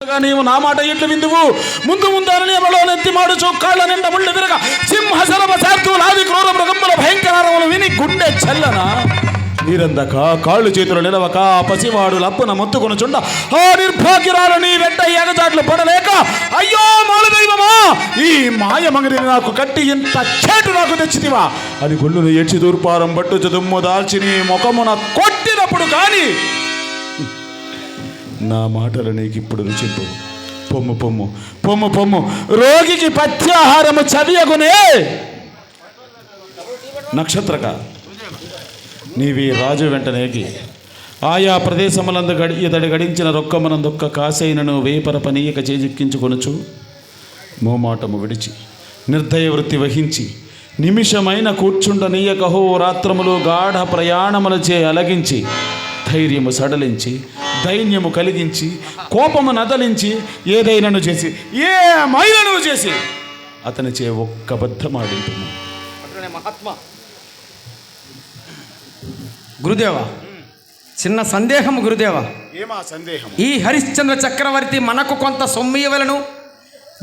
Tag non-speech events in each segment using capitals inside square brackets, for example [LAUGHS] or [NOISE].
నీవు నా మాట ఇట్లు విందువు? ముందు ముందరని ఎవరో నెత్తి మాడుచు కాళ్ళ నిండా ముళ్ళు విరగ సింహశరభ శాత్తు నాది క్రూర మృగముల భయంకరములు విని గుండె చల్లన? నీరందక కాళ్ళు చేతులు నిలవక పసివాడు లప్పున మొత్తుకుని చుండ ఆ నిర్భాగ్యురాలు నీ వెంట ఎగజాట్లు పడలేక అయ్యో మాల దైవమా ఈ మాయమంగడిని నాకు కట్టి ఇంత చేటు నాకు తెచ్చితివా? అని గుళ్ళును ఏడ్చి దూర్పారం పట్టు దుమ్ము దాల్చి నీ ముఖమున కొట్టినప్పుడు కానీ నా మాటలు నీకు ఇప్పుడు రుచింపు. పొమ్ము పొమ్ము పొమ్ము పొమ్ము. రోగికి పత్యాహారము చదియగునే. నక్షత్రక నీవి రాజు వెంటనేకి ఆయా ప్రదేశములందు గడి ఇతడి గడించిన రొక్కమనందొక్క కాసైనను వేపర పనీయక చేజిక్కించుకొనుచు. మోమాటము విడిచి నిర్దయ వృత్తి వహించి నిమిషమైన కూర్చుండనీయకహో రాత్రములు గాఢ ప్రయాణములచే అలగించి ధైర్యము సడలించి దైన్యము కలిగించి కోపము నదలించి ఏదైనాను చేసి ఏ మైలను చేసి అతనిచే ఒక్క బద్ధమాడింటున్నాను మహాత్మా. గురుదేవ చిన్న సందేహం గురుదేవ. ఏమా సందేహం ఈ హరిశ్చంద్ర చక్రవర్తి మనకు కొంత సొమ్మియవలను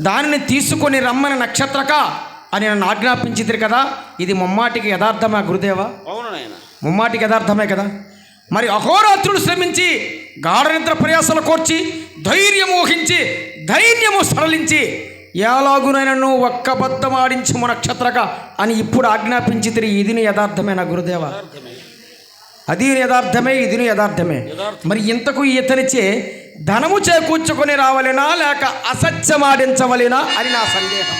దానిని తీసుకొని రమ్మని నక్షత్రక అని నన్ను ఆజ్ఞాపించింది కదా ఇది ముమ్మాటికి యథార్థమా గురుదేవ? అవును నాయన. ముమ్మాటికి యథార్థమే కదా? మరి అహోరాత్రులు శ్రమించి గాఢ నిద్ర ప్రయాసాలు కోర్చి ధైర్యము ఊహించి ధైర్యము సడలించి ఎలాగునైనను ఒక్క బద్దం ఆడించము నక్షత్రక అని ఇప్పుడు ఆజ్ఞాపించి ఇది యథార్థమేనా గురుదేవ. అది యథార్థమే ఇది యథార్థమే. మరి ఇంతకు ఇతనిచే ధనము చేకూర్చుకొని రావలేనా లేక అసత్యమాడించవలేనా అని నా సందేహం.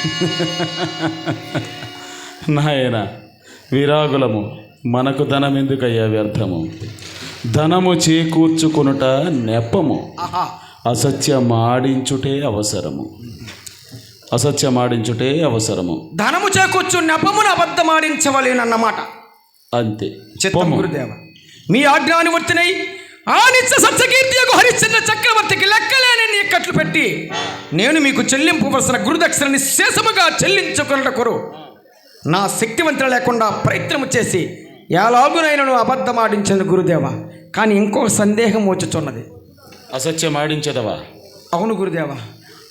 [LAUGHS] నాయన విరాగులము మనకు ధనం ఎందుకయ్యా వ్యర్థము? ధనము చేకూర్చుకొనుట నెప్పము ఆహా. అసత్యమాడించుటే అవసరము. అసత్యమాడించుటే అవసరము. ధనము చేకూర్చు నెపమును అబద్ధమాడించవలేనన్నమాట. అంతే. చిత్తం. గురుదేవ. మీ ఆజ్ఞానువర్తినై ఆ నిత్య సత్యకీర్తి యొక్క హరిశ్చంద్ర చక్రవర్తికి లెక్కలేని ఇక్కట్లు పెట్టి నేను మీకు చెల్లింపవలసిన గురుదక్షిణని శేషముగా చెల్లించుకున్నట కొరు నా శక్తివంతులు లేకుండా ప్రయత్నం చేసి ఎలాగునైనను అబద్ధమాడించిన గురుదేవ. కానీ ఇంకో సందేహం వచ్చుచున్నది. అసత్యమాడించదవా? అవును గురుదేవ.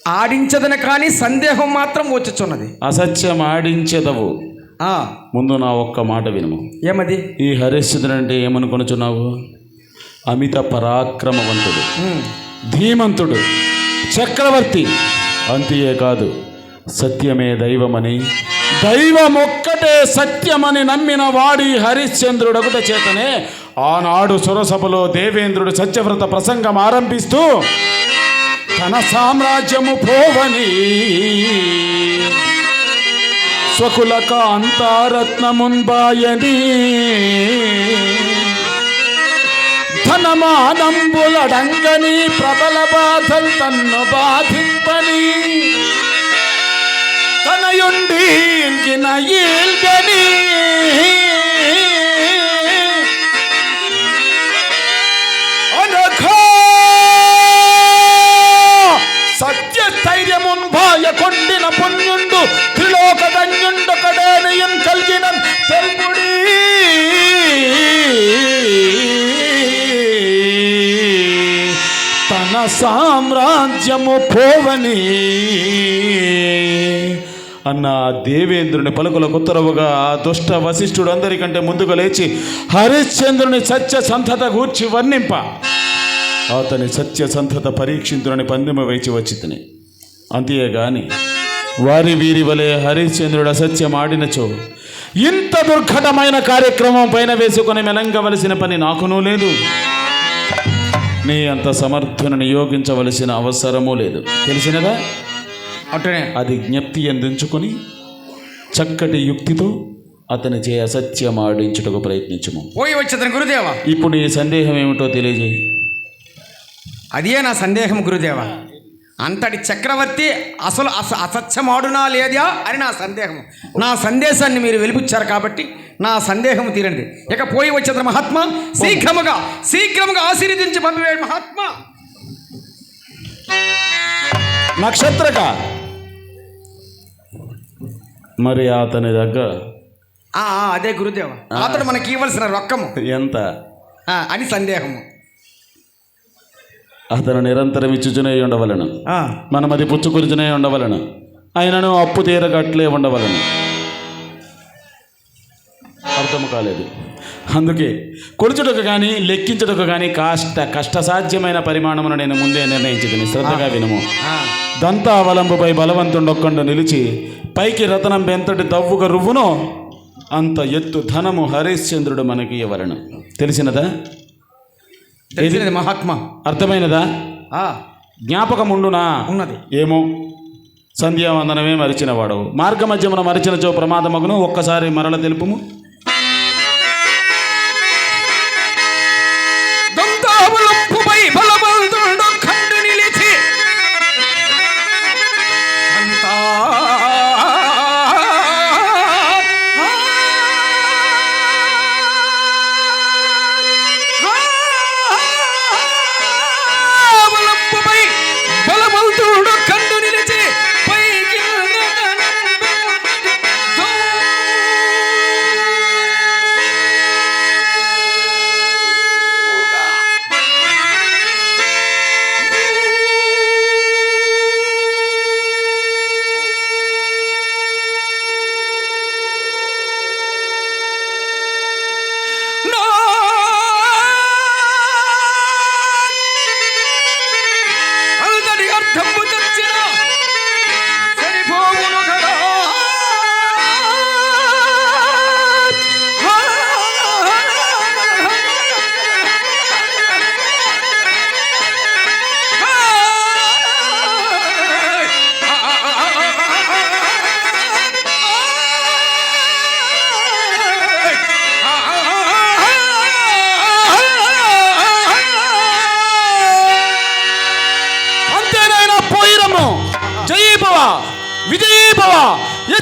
ఆడించదని కానీ సందేహం మాత్రం వచ్చుచున్నది. అసత్యమాడించెదవు. ఆ, ముందు నా ఒక్క మాట వినుము. ఏమది? ఈ హరిశ్చంద్రుడు అంటే ఏమనుకొనుచున్నావు? అమిత పరాక్రమవంతుడు. ధీమంతుడు. చక్రవర్తి. అంతే కాదు. సత్యమే దైవమని దైవమొక్కటే సత్యమని నమ్మిన వాడి హరిశ్చంద్రుడొకట చేతనే ఆనాడు సురసభలో దేవేంద్రుడు సత్యవ్రత ప్రసంగం ఆరంభిస్తూ తన సామ్రాజ్యము పోవని స్వకుల కాంతారత్నమున్బాయని ధనమానంబులడంగని ప్రబల బాధలు తన్ను బాధింపని తనయుండీల్గిన ఈల్గని సత్య స్థైర్యమున్ భాయ కొండిన పుణ్యుండు త్రిలోక ధన్యుండొకడేనయం కలిగిన తెలుపుడి తన సామ్రాజ్యము పోవని. అన్న దేవేంద్రుని పలుకులకు ఉత్తరవుగా ఆ దుష్ట వశిష్ఠుడు అందరికంటే ముందుగా లేచి హరిశ్చంద్రుని సత్య సంతత గూర్చి వర్ణింప. అతని సత్య సంతత పరీక్షించునని పందెమ వేచి వచ్చితని. అంతేగాని వారి వీరి వలె హరిశ్చంద్రుడు అసత్యం ఆడినచో ఇంత దుర్ఘటమైన కార్యక్రమం పైన వేసుకొని మెలంగవలసిన పని నాకునూ లేదు. నీ అంత సమర్థుని నియోగించవలసిన అవసరమూ లేదు. తెలిసినదా? అది జ్ఞప్తి అందించుకొని చక్కటి యుక్తితో అతని చే అసత్యం ఆడించుటకు ప్రయత్నించుము. పోయి వచ్చేతను గురుదేవ. ఇప్పుడు ఈ సందేహం ఏమిటో తెలియజేయి. అదే నా సందేహం గురుదేవ. అంతటి చక్రవర్తి అసలు అస అసత్యమాడునా లేదా అని నా సందేహం నా సందేశాన్ని మీరు వెలిపించారు కాబట్టి నా సందేహం తీరండి. ఇక పోయి వచ్చేది మహాత్మా శీఘ్రముగా శీఘ్రముగా ఆశీర్వదించి పంపివేడు మహాత్మా. నక్షత్రక. మరి అతని దగ్గర అదే గురుదేవ. అతడు మనకి ఇవ్వాల్సిన రొక్కము. ఎంత? అని సందేహము. అతను నిరంతరం ఇచ్చుచునే ఉండవలను. మనం అది పుచ్చుకురుచునే ఉండవలను. ఆయనను అప్పు తీరగట్లే ఉండవలను. అర్థం కాలేదు. అందుకే కొడుచుటకు కానీ లెక్కించుటకు కానీ కాష్ట కష్టసాధ్యమైన పరిమాణమును నేను ముందే నిర్ణయించుకుని శ్రద్ధగా వినుము. దంతావలంబుపై బలవంతుండొక్కండు నిలిచి పైకి రతనం ఎంతటి దవ్వుగా రువ్వునో అంత ఎత్తు ధనము హరిశ్చంద్రుడు మనకి ఇవ్వలను. తెలిసినదా? తెలిసినది మహాత్మా. అర్థమైనదా? ఆ, జ్ఞాపకముండునా? ఉన్నది. ఏమో? సంధ్యావందనమే మరిచినవాడు మార్గ మధ్యమున మరిచినచో ప్రమాదమగును. ఒక్కసారి మరల తెలుపుము.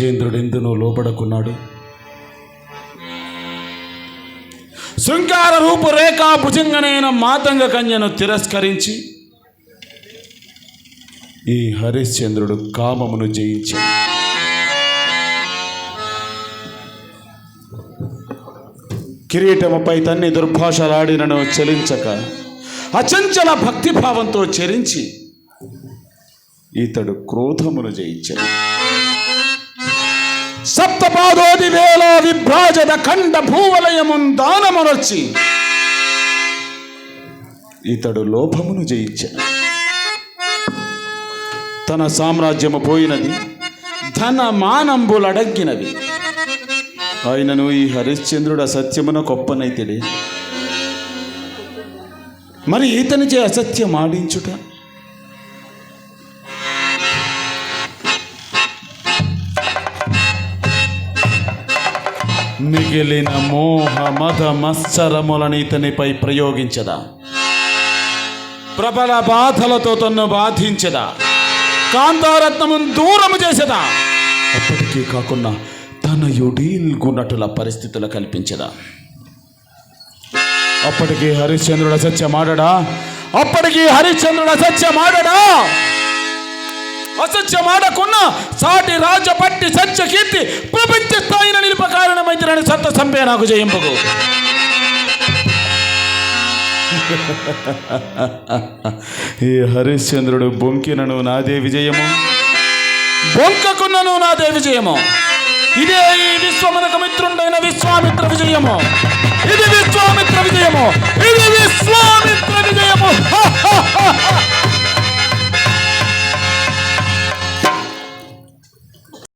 రాజేంద్రుడు ఎందునో లోపడకున్నాడు శృంగార రూపురేఖా భుజంగనైన మాతంగ కన్యను తిరస్కరించి ఈ హరిశ్చంద్రుడు కామమును జయించాడు కిరీటముపై తన్ని దుర్భాషలాడినను చెలించక అచంచల భక్తిభావంతో చెరించి ఇతడు క్రోధమును జయించాడు సప్తపాదోది వేల విభ్రాజద ఖండ భూవలయమున్ దానమునొచ్చి ఇతడు లోభమును జయించాడు తన సామ్రాజ్యము పోయినది ధన మానంబులడగ్గినవి. ఆయనను ఈ హరిశ్చంద్రుడు అసత్యమున కొప్పనైతిడే మరి ఇతనిచే అసత్యం ఆడించుట? మిగిలిన మోహ మద మత్సరములను ఇతనిపై ప్రయోగించదా? ప్రబల బాధలతో తన్ను బాధించదా? కాంతారత్నము దూరము చేసేదా? అప్పటికీ కాకుండా తన యుడీల్గున్నటుల పరిస్థితులు కల్పించదా? అప్పటికి హరిశ్చంద్రుడు అసత్యమాడడా అప్పటికి హరిశ్చంద్రుడు అసత్యమాడడా అసత్యం ఆడకున్న సాటి రాజ పట్టి సత్య కీర్తి ప్రపంచ స్థాయిన నిలుప కారణమైతే సత్త సంపే నాకు జయింపకు. ఈ హరిశ్చంద్రుడు బొంకినను నాదే విజయము. బొంకకున్నను నాదే విజయము. ఇదే ఈ విశ్వమునక మిత్రుండైన విశ్వామిత్ర విజయము. ఇది విశ్వామిత్ర విజయము. ఇది విశ్వామిత్ర విజయము.